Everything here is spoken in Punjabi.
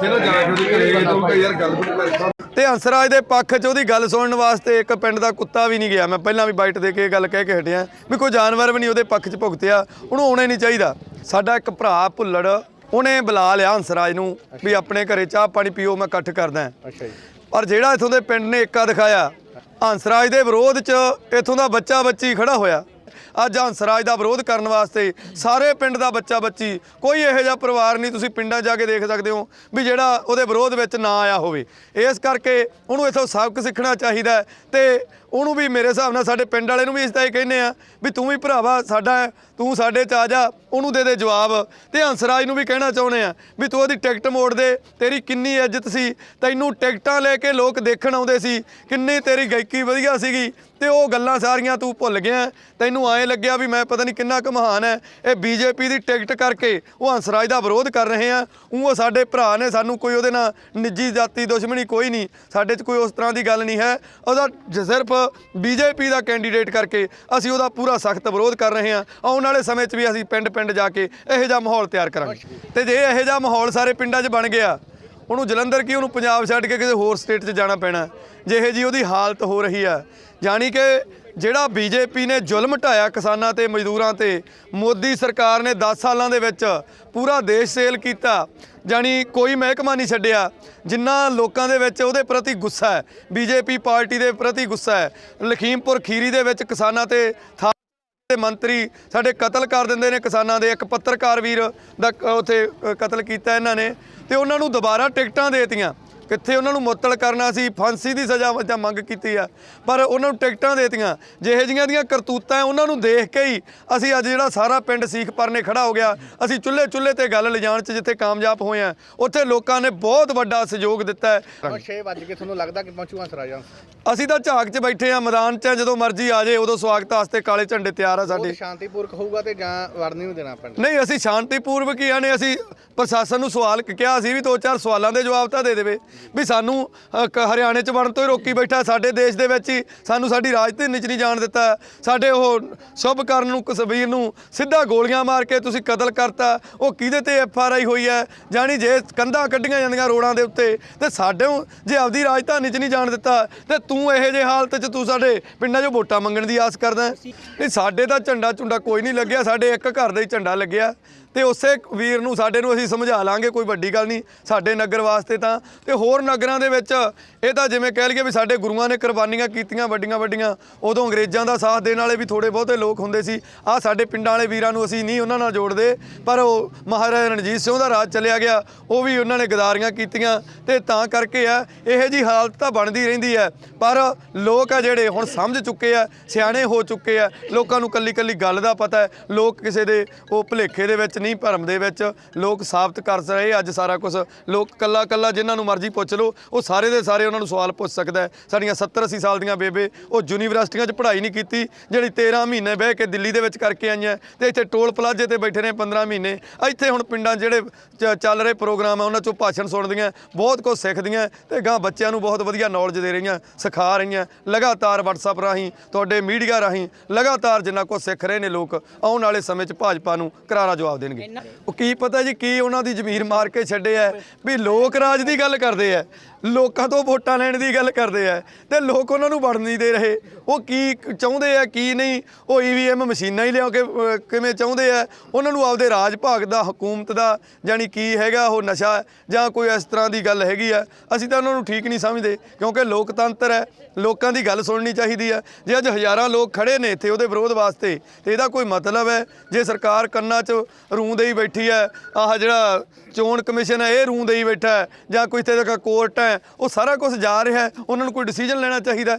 ਉੱਥੇ ਨਾ ਜਾ ਕੇ ਉਹਦੇ ਘਰੇ ਤੋਂ ਕਈ ਯਾਰ ਗੱਲ ਗੁੱਲ ਕਰ ਤੇ ਹੰਸਰਾਜ ਦੇ ਪੱਖ 'ਚ ਉਹਦੀ ਗੱਲ ਸੁਣਨ ਵਾਸਤੇ ਇੱਕ ਪਿੰਡ ਦਾ ਕੁੱਤਾ ਵੀ ਨਹੀਂ ਗਿਆ। ਮੈਂ ਪਹਿਲਾਂ ਵੀ ਬਾਈਟ ਦੇ ਕੇ ਇਹ ਗੱਲ ਕਹਿ ਕੇ ਹਟਿਆ। ਵੀ ਕੋਈ ਜਾਨਵਰ ਵੀ ਨਹੀਂ ਉਹਦੇ ਪੱਖ 'ਚ ਭੁਗਤਿਆ। ਉਹਨੂੰ ਆਉਣਾ ਹੀ ਨਹੀਂ ਚਾਹੀਦਾ। ਸਾਡਾ ਇੱਕ ਭਰਾ ਭੁੱਲੜ ਉਹਨੇ ਬੁਲਾ ਲਿਆ ਹੰਸਰਾਜ ਨੂੰ ਵੀ ਆਪਣੇ ਘਰੇ ਚਾਹ ਪਾਣੀ ਪੀਓ ਮੈਂ ਇਕੱਠ ਕਰਦਾ। ਅੱਛਾ ਜੀ। ਪਰ ਜਿਹੜਾ ਇਥੋਂ ਦੇ ਪਿੰਡ ਨੇ ਏਕਾ ਦਿਖਾਇਆ ਹੰਸਰਾਜ ਦੇ ਵਿਰੋਧ 'ਚ ਇਥੋਂ ਦਾ ਬੱਚਾ ਬੱਚੀ ਖੜਾ ਹੋਇਆ। ਅੱਜ ਹੰਸਰਾਜ ਦਾ ਵਿਰੋਧ ਕਰਨ ਵਾਸਤੇ ਸਾਰੇ ਪਿੰਡ ਦਾ ਬੱਚਾ ਬੱਚੀ, ਕੋਈ ਇਹੋ ਜਿਹਾ ਪਰਿਵਾਰ ਨਹੀਂ, ਤੁਸੀਂ ਪਿੰਡਾਂ ਜਾ ਕੇ ਦੇਖ ਸਕਦੇ ਹੋ ਵੀ ਜਿਹੜਾ ਉਹਦੇ ਵਿਰੋਧ ਵਿੱਚ ਨਾ ਆਇਆ ਹੋਵੇ। ਇਸ ਕਰਕੇ ਉਹਨੂੰ ਇਥੋਂ ਸਬਕ ਸਿੱਖਣਾ ਚਾਹੀਦਾ ਹੈ ਤੇ ਉਹਨੂੰ ਵੀ ਮੇਰੇ ਹਿਸਾਬ ਨਾਲ ਸਾਡੇ ਪਿੰਡ ਵਾਲੇ ਨੂੰ ਵੀ ਇਸ ਤਰ੍ਹਾਂ ਹੀ ਕਹਿੰਦੇ ਆ ਵੀ ਤੂੰ ਵੀ ਭਰਾਵਾ ਸਾਡਾ ਤੂੰ ਸਾਡੇ ਚ ਆ ਜਾ, ਉਹਨੂੰ ਦੇ ਦੇ ਜਵਾਬ। ਤੇ ਹੰਸਰਾਜ ਨੂੰ ਵੀ ਕਹਿਣਾ ਚਾਹੁੰਦੇ ਆ ਵੀ ਤੂੰ ਉਹਦੀ ਟਿਕਟ ਮੋੜ ਦੇ, ਤੇਰੀ ਕਿੰਨੀ ਇੱਜ਼ਤ ਸੀ, ਤੈਨੂੰ ਟਿਕਟਾਂ ਲੈ ਕੇ ਲੋਕ ਦੇਖਣ ਆਉਂਦੇ ਸੀ, ਕਿੰਨੀ ਤੇਰੀ ਗਾਇਕੀ ਵਧੀਆ ਸੀਗੀ ਤੇ ਉਹ ਗੱਲਾਂ ਸਾਰੀਆਂ ਤੂੰ ਭੁੱਲ ਗਿਆ। ਤੈਨੂੰ ਐਂ ਲੱਗਿਆ ਵੀ ਮੈਂ ਪਤਾ ਨਹੀਂ ਕਿੰਨਾ ਕੁ ਮਹਾਨ ਹੈ ਇਹ ਬੀਜੇਪੀ ਦੀ ਟਿਕਟ ਕਰਕੇ ਉਹ ਹੰਸਰਾਜ ਦਾ ਵਿਰੋਧ ਕਰ ਰਹੇ ਆ। ਉਹ ਸਾਡੇ ਭਰਾ ਨੇ ਸਾਨੂੰ ਕੋਈ ਉਹਦੇ ਨਾਲ ਨਿੱਜੀ ਜਾਤੀ ਦੁਸ਼ਮਣੀ ਕੋਈ ਨਹੀਂ। ਸਾਡੇ 'ਚ ਕੋਈ ਉਸ ਤਰ੍ਹਾਂ ਦੀ ਗੱਲ ਨਹੀਂ ਹੈ। ਉਹਦਾ ਜ- ਸਿਰਫ ਬੀਜੇਪੀ ਦਾ ਕੈਂਡੀਡੇਟ ਕਰਕੇ ਅਸੀਂ ਉਹਦਾ ਪੂਰਾ ਸਖਤ ਵਿਰੋਧ ਕਰ ਰਹੇ ਹਾਂ ਆਉਣ ਵਾਲੇ ਸਮੇਂ 'ਚ ਵੀ ਅਸੀਂ ਪਿੰਡ-ਪਿੰਡ ਜਾ ਕੇ ਇਹੋ ਜਿਹਾ ਮਾਹੌਲ ਤਿਆਰ ਕਰਾਂਗੇ। ਤੇ ਜੇ ਇਹੋ ਜਿਹਾ ਮਾਹੌਲ ਸਾਰੇ ਪਿੰਡਾਂ 'ਚ ਬਣ ਗਿਆ ਉਹਨੂੰ ਜਲੰਧਰ ਕੀ, ਉਹਨੂੰ ਪੰਜਾਬ ਛੱਡ ਕੇ ਕਿਸੇ ਹੋਰ ਸਟੇਟ 'ਚ ਜਾਣਾ ਪੈਣਾ। ਜਿਹੇ ਜੀ ਉਹਦੀ ਹਾਲਤ ਹੋ ਰਹੀ ਆ ਜਾਣੀ ਕਿ ਜਿਹੜਾ ਬੀਜੇਪੀ ਨੇ ਜ਼ੁਲਮ ਢਾਇਆ ਕਿਸਾਨਾਂ ਤੇ, ਮਜ਼ਦੂਰਾਂ ਤੇ, ਮੋਦੀ ਸਰਕਾਰ ਨੇ 10 ਸਾਲਾਂ ਦੇ ਵਿੱਚ ਪੂਰਾ ਦੇਸ਼ ਸੇਲ ਕੀਤਾ ਜਾਣੀ ਕੋਈ ਮਹਿਕਮਾ ਨਹੀਂ ਛੱਡਿਆ, ਜਿੰਨਾ ਲੋਕਾਂ ਦੇ ਵਿੱਚ ਉਹਦੇ ਪ੍ਰਤੀ ਗੁੱਸਾ ਹੈ ਬੀਜੇਪੀ ਪਾਰਟੀ ਦੇ ਪ੍ਰਤੀ ਗੁੱਸਾ ਹੈ। ਲਖੀਮਪੁਰ ਖੀਰੀ ਦੇ ਵਿੱਚ ਕਿਸਾਨਾਂ ਤੇ ਥਾ ਮੰਤਰੀ ਸਾਡੇ ਕਤਲ ਕਰ ਦਿੰਦੇ ਨੇ ਕਿਸਾਨਾਂ ਦੇ। ਇੱਕ ਪੱਤਰਕਾਰ ਵੀਰ ਦਾ ਕ- ਉੱਥੇ ਕਤਲ ਕੀਤਾ ਇਹਨਾਂ ਨੇ। ਤੇ ਉਹਨਾਂ ਨੂੰ ਦੁਬਾਰਾ ਟਿਕਟਾਂ ਦੇਤੀਆਂ। ਕਿੱਥੇ ਉਹਨਾਂ ਨੂੰ ਮੁਅੱਤਲ ਕਰਨਾ ਸੀ ਫਾਂਸੀ ਦੀ ਸਜ਼ਾ ਵਜਾ ਮੰਗ ਕੀਤੀ ਆ। ਪਰ ਉਹਨਾਂ ਨੂੰ ਟਿਕਟਾਂ ਦੇਤੀਆਂ। ਜਿਹੇ ਜੀਆਂ ਦੀਆਂ ਕਰਤੂਤਾਂ ਉਹਨਾਂ ਨੂੰ ਦੇਖ ਕੇ ਹੀ ਅਸੀਂ ਅੱਜ ਜਿਹੜਾ ਸਾਰਾ ਪਿੰਡ ਸੀਖ ਪਰਨੇ ਖੜਾ ਹੋ ਗਿਆ। ਅਸੀਂ ਚੁੱਲ੍ਹੇ ਚੁੱਲ੍ਹੇ ਤੇ ਗੱਲ ਲਿਜਾਣ 'ਚ ਜਿੱਥੇ ਕਾਮਯਾਬ ਹੋਏ ਆ ਉੱਥੇ ਲੋਕਾਂ ਨੇ ਬਹੁਤ ਵੱਡਾ ਸਹਿਯੋਗ ਦਿੱਤਾ ਹੈ 6 ਵਜੇ ਕੇ ਤੁਹਾਨੂੰ ਲੱਗਦਾ ਕਿ ਪਹੁੰਚੂਗਾ ਸਰਾਜਾਂ ਅਸੀਂ ਤਾਂ ਝਾਕ 'ਚ ਬੈਠੇ ਆ ਮੈਦਾਨ 'ਚ ਜਦੋਂ ਮਰਜ਼ੀ ਆ ਜਾਏ ਉਦੋਂ ਸਵਾਗਤ ਵਾਸਤੇ ਕਾਲੇ ਝੰਡੇ ਤਿਆਰ ਆ ਸਾਡੇ। ਸ਼ਾਂਤੀਪੂਰਕ ਹੋਊਗਾ ਤੇ ਜਾਂ ਵੜਨੀ ਨੂੰ ਦੇਣਾ ਪਿੰਡ? ਨਹੀਂ ਅਸੀਂ ਸ਼ਾਂਤੀਪੂਰਵਕ ਹੀ ਆਨੇ ਅਸੀਂ ਪ੍ਰਸ਼ਾਸਨ ਨੂੰ ਸਵਾਲ ਕਿਹਾ ਸੀ ਵੀ ਦੋ ਚਾਰ ਸਵਾਲਾਂ ਦੇ ਜਵਾਬ ਤਾਂ ਦੇ ਦੇਵੇ। ਵੀ ਸਾਨੂੰ ਕ- ਹਰਿਆਣੇ ਚ ਬਣਨ ਤੋਂ ਹੀ ਰੋਕੀ ਬੈਠਾ, ਸਾਡੇ ਦੇਸ਼ ਦੇ ਵਿੱਚ ਹੀ ਸਾਨੂੰ ਸਾਡੀ ਰਾਜਧਾਨੀ ਚ ਨਹੀਂ ਜਾਣ ਦਿੱਤਾ। ਸਾਡੇ ਉਹ ਸ਼ੁਭ ਕਰਨ ਨੂੰ ਕਸਬੀਰ ਨੂੰ ਸਿੱਧਾ ਗੋਲੀਆਂ ਮਾਰ ਕੇ ਤੁਸੀਂ ਕਤਲ ਕਰਤਾ। ਉਹ ਕਿਹਦੇ ਤੇ ਐਫ ਆਰ ਆਈ ਹੋਈ ਹੈ? ਜਾਣੀ ਜੇ ਕੰਧਾਂ ਕੱਢੀਆਂ ਜਾਂਦੀਆਂ ਰੋਡਾਂ ਦੇ ਉੱਤੇ, ਤੇ ਸਾਡੇ ਜੇ ਆਪਦੀ ਰਾਜਧਾਨੀ ਚ ਨਹੀਂ ਜਾਣ ਦਿੱਤਾ, ਤੇ ਤੂੰ ਇਹੋ ਜਿਹੇ ਹਾਲਤ ਚ ਤੂੰ ਸਾਡੇ ਪਿੰਡਾਂ 'ਚੋਂ ਵੋਟਾਂ ਮੰਗਣ ਦੀ ਆਸ ਕਰਦਾ। ਹੈ? ਨਹੀਂ, ਸਾਡੇ ਤਾਂ ਝੰਡਾ ਝੁੰਡਾ ਕੋਈ ਨਹੀਂ ਲੱਗਿਆ, ਸਾਡੇ ਇੱਕ ਘਰ ਦਾ ਹੀ ਝੰਡਾ ਲੱਗਿਆ। ਤੇ ਉਸੇ ਵੀਰ ਨੂੰ ਸਾਡੇ ਨੂੰ ਅਸੀਂ ਸਮਝਾ ਲਾਂਗੇ, ਕੋਈ ਵੱਡੀ ਗੱਲ ਨਹੀਂ, ਸਾਡੇ ਨਗਰ ਵਾਸਤੇ ਤਾਂ। ਤੇ ਹੋਰ ਨਗਰਾਂ ਦੇ ਵਿੱਚ ਇਹ ਤਾਂ ਜਿਵੇਂ ਕਹਿ ਲਈਏ ਵੀ ਸਾਡੇ ਗੁਰੂਆਂ ਨੇ ਕੁਰਬਾਨੀਆਂ ਕੀਤੀਆਂ ਵੱਡੀਆਂ ਵੱਡੀਆਂ, ਉਦੋਂ ਅੰਗਰੇਜ਼ਾਂ ਦਾ ਸਾਥ ਦੇਣ ਵਾਲੇ ਵੀ ਥੋੜੇ ਬਹੁਤੇ ਲੋਕ ਹੁੰਦੇ ਸੀ। ਆ ਸਾਡੇ ਪਿੰਡਾਂ ਵਾਲੇ ਵੀਰਾਂ ਨੂੰ ਅਸੀਂ ਨਹੀਂ ਉਹਨਾਂ ਨਾਲ ਜੋੜਦੇ, ਪਰ ਉਹ ਮਹਾਰਾਜਾ ਰਣਜੀਤ ਸਿੰਘ ਦਾ ਰਾਜ ਚੱਲਿਆ ਗਿਆ, ਉਹ ਵੀ ਉਹਨਾਂ ਨੇ ਗਦਾਰੀਆਂ ਕੀਤੀਆਂ। ਤੇ ਤਾਂ ਕਰਕੇ ਆ, ਇਹੋ ਜੀ ਹਾਲਤ ਤਾਂ ਬਣਦੀ ਰਹਿੰਦੀ ਹੈ। ਪਰ ਲੋਕ ਆ ਜਿਹੜੇ ਹੁਣ ਸਮਝ ਚੁੱਕੇ ਆ, ਸਿਆਣੇ ਹੋ ਚੁੱਕੇ ਆ, ਲੋਕਾਂ ਨੂੰ ਕੱਲੀ ਕੱਲੀ ਗੱਲ ਦਾ ਪਤਾ ਹੈ। ਲੋਕ ਕਿਸੇ ਦੇ ਉਹ ਭੁਲੇਖੇ ਦੇ ਵਿੱਚ ਨਹੀਂ ਭਰਮ ਦੇ ਵਿੱਚ ਲੋਕ ਸਾਬਤ ਕਰ ਰਹੇ। ਅੱਜ ਸਾਰਾ ਕੁਝ ਲੋਕ ਕੱਲਾ ਕੱਲਾ ਜਿਨ੍ਹਾਂ ਨੂੰ ਮਰਜ਼ੀ ਪੁੱਛ ਲਓ, ਉਹ ਸਾਰੇ ਦੇ ਸਾਰੇ ਉਹਨਾਂ ਨੂੰ ਸਵਾਲ ਪੁੱਛ ਸਕਦਾ ਹੈ। ਸਾਡੀਆਂ 70 80 ਸਾਲ ਦੀਆਂ ਬੇਬੇ, ਉਹ ਯੂਨੀਵਰਸਿਟੀਆਂ 'ਚ ਪੜ੍ਹਾਈ ਨਹੀਂ ਕੀਤੀ, ਜਿਹੜੀ 13 ਮਹੀਨੇ ਬਹਿ ਕੇ ਦਿੱਲੀ ਦੇ ਵਿੱਚ ਕਰਕੇ ਆਈਆਂ ਤੇ ਇੱਥੇ ਟੋਲ ਪਲਾਜ਼ੇ ਤੇ ਬੈਠੇ ਨੇ 15 ਮਹੀਨੇ। ਇੱਥੇ ਹੁਣ ਪਿੰਡਾਂ ਜਿਹੜੇ ਚ- ਚੱਲ ਰਹੇ ਪ੍ਰੋਗਰਾਮ ਆ, ਉਹਨਾਂ 'ਚੋਂ ਭਾਸ਼ਣ ਸੁਣਦੀਆਂ ਬਹੁਤ ਕੁਝ ਸਿੱਖਦੀਆਂ ਤੇ ਗਾਂ ਬੱਚਿਆਂ ਨੂੰ ਬਹੁਤ ਵਧੀਆ ਨੌਲੇਜ ਦੇ ਰਹੀਆਂ, ਸਿਖਾ ਰਹੀਆਂ, ਲਗਾਤਾਰ WhatsApp ਰਾਹੀਂ, ਤੁਹਾਡੇ ਮੀਡੀਆ ਰਾਹੀਂ ਲਗਾਤਾਰ ਜਿੰਨਾ ਕੁਝ ਸਿੱਖ ਰਹੇ ਨੇ ਲੋਕ, ਆਉਣ ਵਾਲੇ ਸਮੇਂ 'ਚ ਭਾਜਪਾ ਨੂੰ ਕਰਾਰਾ ਜਵਾਬ ਦੇਣਗੇ। ਉਹ ਕੀ ਪਤਾ ਜੀ ਕੀ ਉਹਨਾਂ ਦੀ ਜ਼ਮੀਰ ਮਾਰ ਕੇ ਛੱਡੇ ਆ ਵੀ ਲੋਕ ਰਾਜ ਦੀ ਗੱਲ ਕਰਦੇ ਆ ਲੋਕਾਂ ਤੋਂ ਵੋਟਾਂ ਲੈਣ ਦੀ ਗੱਲ ਕਰਦੇ ਆ ਤੇ ਲੋਕ ਉਹਨਾਂ ਨੂੰ ਵੜਨ ਨਹੀਂ ਦੇ ਰਹੇ। ਉਹ ਕੀ ਚਾਹੁੰਦੇ ਆ ਕੀ ਨਹੀਂ ਉਹ ਈਵੀਐਮ ਮਸ਼ੀਨਾਂ ਹੀ ਲਿਆ ਕੇ ਕਿਵੇਂ ਚਾਹੁੰਦੇ ਆ ਉਹਨਾਂ ਨੂੰ ਆਪਦੇ ਰਾਜ ਭਾਗ ਦਾ ਹਕੂਮਤ ਦਾ ਜਾਨੀ ਕੀ ਹੈਗਾ ਉਹ ਨਸ਼ਾ ਜਾਂ ਕੋਈ ਇਸ ਤਰ੍ਹਾਂ ਦੀ ਗੱਲ ਹੈਗੀ ਆ ਅਸੀਂ ਤਾਂ ਉਹਨਾਂ ਨੂੰ ਠੀਕ ਨਹੀਂ ਸਮਝਦੇ ਕਿਉਂਕਿ ਲੋਕਤੰਤਰ ਹੈ ਲੋਕਾਂ ਦੀ ਗੱਲ ਸੁਣਨੀ ਚਾਹੀਦੀ ਹੈ। ਜੇ ਅੱਜ ਹਜ਼ਾਰਾਂ ਲੋਕ ਖੜੇ ਨੇ ਇੱਥੇ ਉਹਦੇ ਵਿਰੋਧ ਵਾਸਤੇ, ਤੇ ਇਹਦਾ ਕੋਈ ਮਤਲਬ ਹੈ? ਜੇ ਸਰਕਾਰ ਕੰਨਾਂ 'ਚ ਰੂੰ ਦੇਈ ਬੈਠੀ ਹੈ, ਆਹ ਜਿਹੜਾ ਚੋਣ ਕਮਿਸ਼ਨ ਹੈ, ਇਹ ਰੂੰ ਦੇਈ ਬੈਠਾ ਜਾਂ ਕੋਈ ਇੱਥੇ ਦਾ ਕੋਰਟ ਹੈ, ਉਹ ਸਾਰਾ ਕੁਝ ਜਾ ਰਿਹਾ ਉਹਨਾਂ ਨੂੰ ਕੋਈ ਡਿਸੀਜਨ ਲੈਣਾ ਚਾਹੀਦਾ